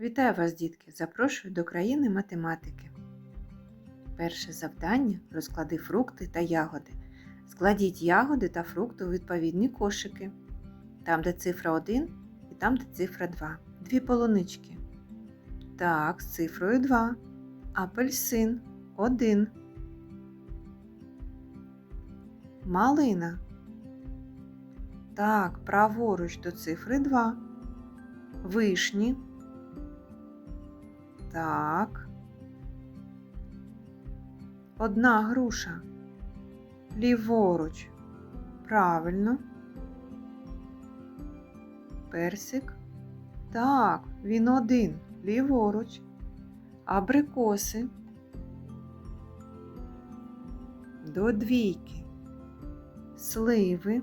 Вітаю вас, дітки! Запрошую до країни математики. Перше завдання розклади фрукти та ягоди. Складіть ягоди та фрукти у відповідні кошики. Там, де цифра 1 і там, де цифра 2. Дві полунички. Так, з цифрою 2. Апельсин 1. Малина. Так, праворуч до цифри 2. Вишні. Так. Одна груша. Ліворуч. Правильно. Персик. Так, він один. Ліворуч. Абрикоси. До двійки. Сливи.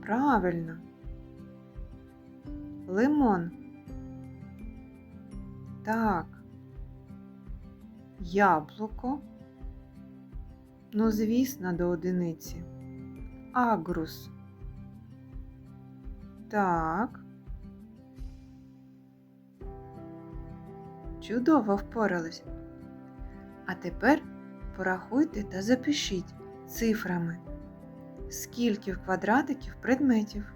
Правильно. Лимон. Так. Яблуко. Ну, звісно, до одиниці. Агрус. Так. Чудово впорались. А тепер порахуйте та запишіть цифрами, скільки в квадратиків предметів.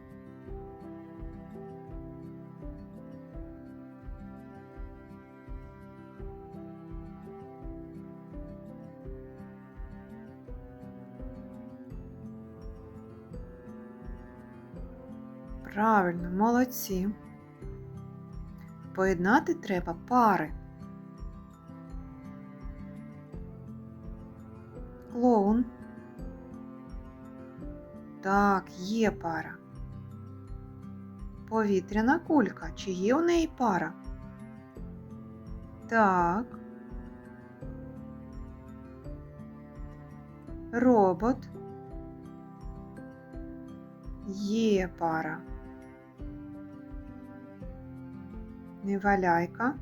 Правильно, молодці. Поєднати треба пари. Клоун. Так, є пара. Повітряна кулька. Чи є у неї пара? Так. Робот. Є пара. Неваляйка.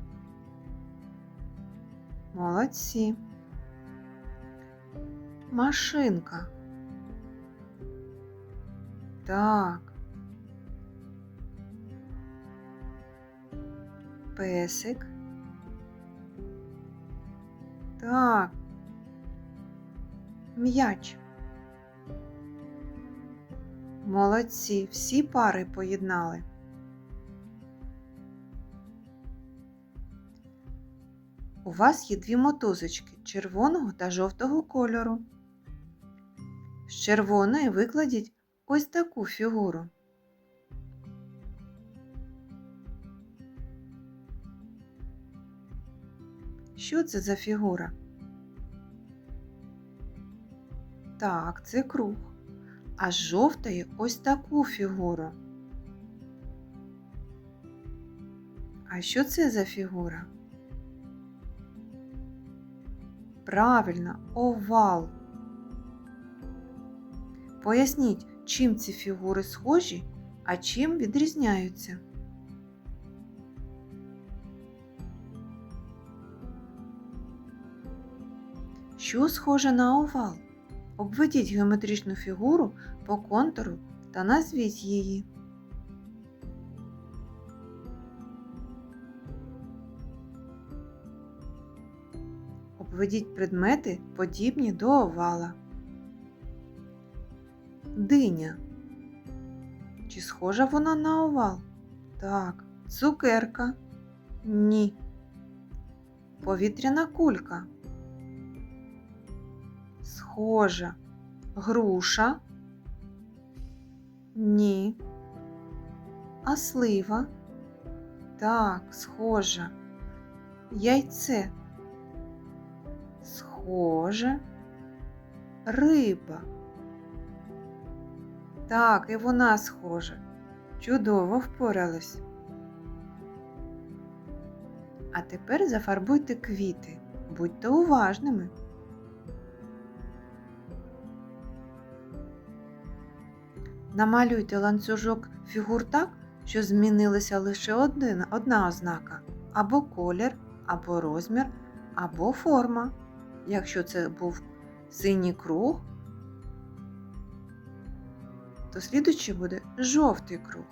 Молодці. Машинка. Так. Песик. Так. М'яч. Молодці, всі пари поєднали. У вас є дві мотузочки червоного та жовтого кольору. З червоної викладіть ось таку фігуру. Що це за фігура? Так, це круг. А з жовтої ось таку фігуру. А що це за фігура? Правильно, овал. Поясніть, чим ці фігури схожі, а чим відрізняються. Що схоже на овал? Обведіть геометричну фігуру по контуру та назвіть її. Обведіть предмети, подібні до овала. Диня. Чи схожа вона на овал? Так. Цукерка? Ні. Повітряна кулька. Схожа. Груша? Ні. А слива? Так, схожа. Яйце. Схоже. Риба. Так, і вона схожа. Чудово впоралась. А тепер зафарбуйте квіти. Будьте уважними. Намалюйте ланцюжок фігур так, що змінилася лише один, одна ознака або колір, або розмір, або форма. Якщо це був синій круг, то слідуючий буде жовтий круг.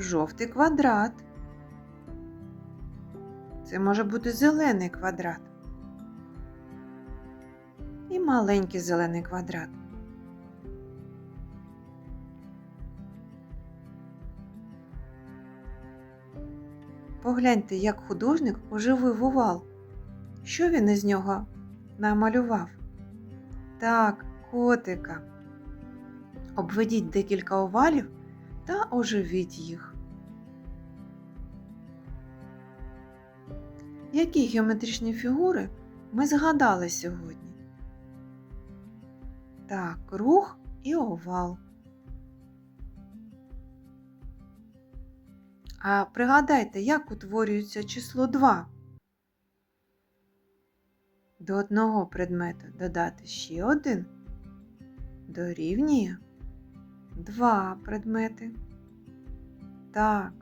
жовтий квадрат. Це може бути зелений квадрат. І маленький зелений квадрат. Погляньте, як художник оживив овал. Що він із нього намалював? Так, котика. Обведіть декілька овалів та оживіть їх. Які геометричні фігури ми згадали сьогодні? Так, круг і овал. А пригадайте, як утворюється число 2? До одного предмета додати ще один дорівнює два предмети. Так.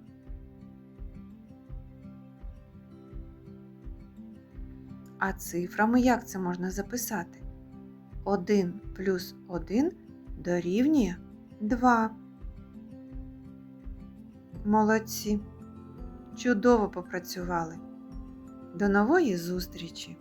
А цифрами як це можна записати? 1 плюс 1 дорівнює 2. Молодці. Чудово попрацювали. До нової зустрічі!